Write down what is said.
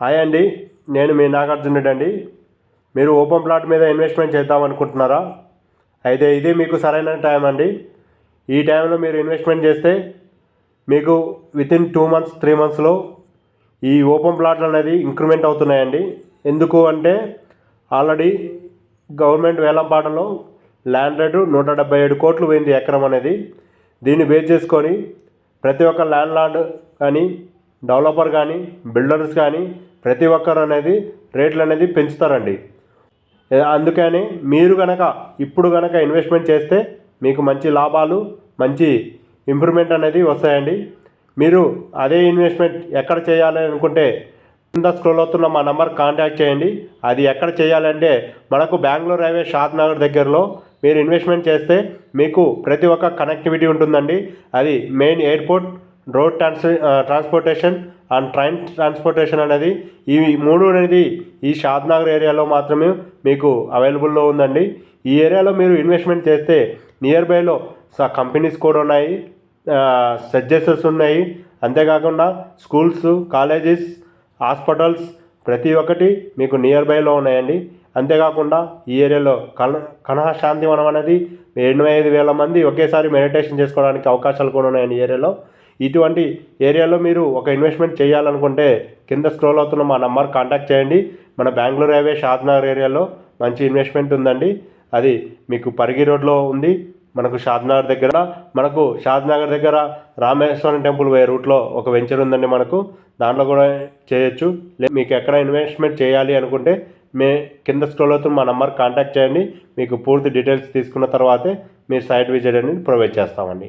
Hi అండి నేను మీ నాగార్జునుడు అండి. మీరు ఓపెన్ ప్లాట్ మీద ఇన్వెస్ట్మెంట్ చేద్దాం అనుకుంటున్నారా? అయితే ఇది మీకు సరైన టైం అండి. ఈ టైంలో మీరు ఇన్వెస్ట్మెంట్ చేస్తే మీకు వితిన్ టూ మంత్స్ త్రీ మంత్స్లో ఈ ఓపెన్ ప్లాట్లు అనేది ఇంక్రిమెంట్ అవుతున్నాయండి. ఎందుకు అంటే ఆల్రెడీ గవర్నమెంట్ వేలంపాటలో ల్యాండ్ రేటు నూట డెబ్బై ఏడు కోట్లు పోయింది ఎకరం అనేది. దీన్ని బేస్ చేసుకొని ప్రతి ఒక్క ల్యాండ్ లాండ్ కానీ డెవలపర్ కానీ బిల్డర్స్ కానీ ప్రతి ఒక్కరు అనేది రేట్లు అనేది పెంచుతారండి. అందుకని మీరు కనుక ఇప్పుడు కనుక ఇన్వెస్ట్మెంట్ చేస్తే మీకు మంచి లాభాలు మంచి ఇంప్రూవ్మెంట్ అనేది వస్తాయండి. మీరు అదే ఇన్వెస్ట్మెంట్ ఎక్కడ చేయాలి అనుకుంటే కింద స్క్రోల్ అవుతున్న మా నంబర్ కాంటాక్ట్ చేయండి. అది ఎక్కడ చేయాలంటే మనకు బెంగళూరు హైవే షాద్ నగర్ దగ్గరలో మీరు ఇన్వెస్ట్మెంట్ చేస్తే మీకు ప్రతి ఒక్క కనెక్టివిటీ ఉంటుందండి. అది main airport road trans transportation and train transportation అనేది ఈ మూడు అనేది ఈ షాద్నగర్ ఏరియాలో మాత్రమే మీకు అవైలబుల్లో ఉందండి. ఈ ఏరియాలో మీరు ఇన్వెస్ట్మెంట్ చేస్తే నియర్ బైలో కంపెనీస్ కూడా ఉన్నాయి సజెసెస్ ఉన్నాయి. అంతేకాకుండా స్కూల్స్ కాలేజెస్ హాస్పిటల్స్ ప్రతి ఒక్కటి మీకు నియర్ బైలో ఉన్నాయండి. అంతేకాకుండా ఈ ఏరియాలో కన కనహ శాంతివనం అనేది ఎనభై ఐదు వేల మంది ఒకేసారి మెడిటేషన్ చేసుకోవడానికి అవకాశాలు కూడా ఉన్నాయండి ఈ ఏరియాలో. ఇటువంటి ఏరియాలో మీరు ఒక ఇన్వెస్ట్మెంట్ చేయాలనుకుంటే కింద స్క్రోల్ అవుతున్న మా నంబర్ కాంటాక్ట్ చేయండి. మన బెంగళూరు హైవే షాద్నగర్ ఏరియాలో మంచి ఇన్వెస్ట్మెంట్ ఉందండి. అది మీకు పరిగి రోడ్లో ఉంది. మనకు షాద్నగర్ దగ్గర మనకు షాద్నగర్ దగ్గర రామేశ్వరం టెంపుల్ పోయే రూట్లో ఒక వెంచర్ ఉందండి మనకు. దాంట్లో కూడా చేయొచ్చు. లే మీకు ఎక్కడ ఇన్వెస్ట్మెంట్ చేయాలి అనుకుంటే మే కింద స్క్రోల్ అవుతున్న మా నంబర్ కాంటాక్ట్ చేయండి. మీకు పూర్తి డీటెయిల్స్ తీసుకున్న తర్వాతే మీరు సైట్ విజిట్ అనేది ప్రొవైడ్ చేస్తామండి.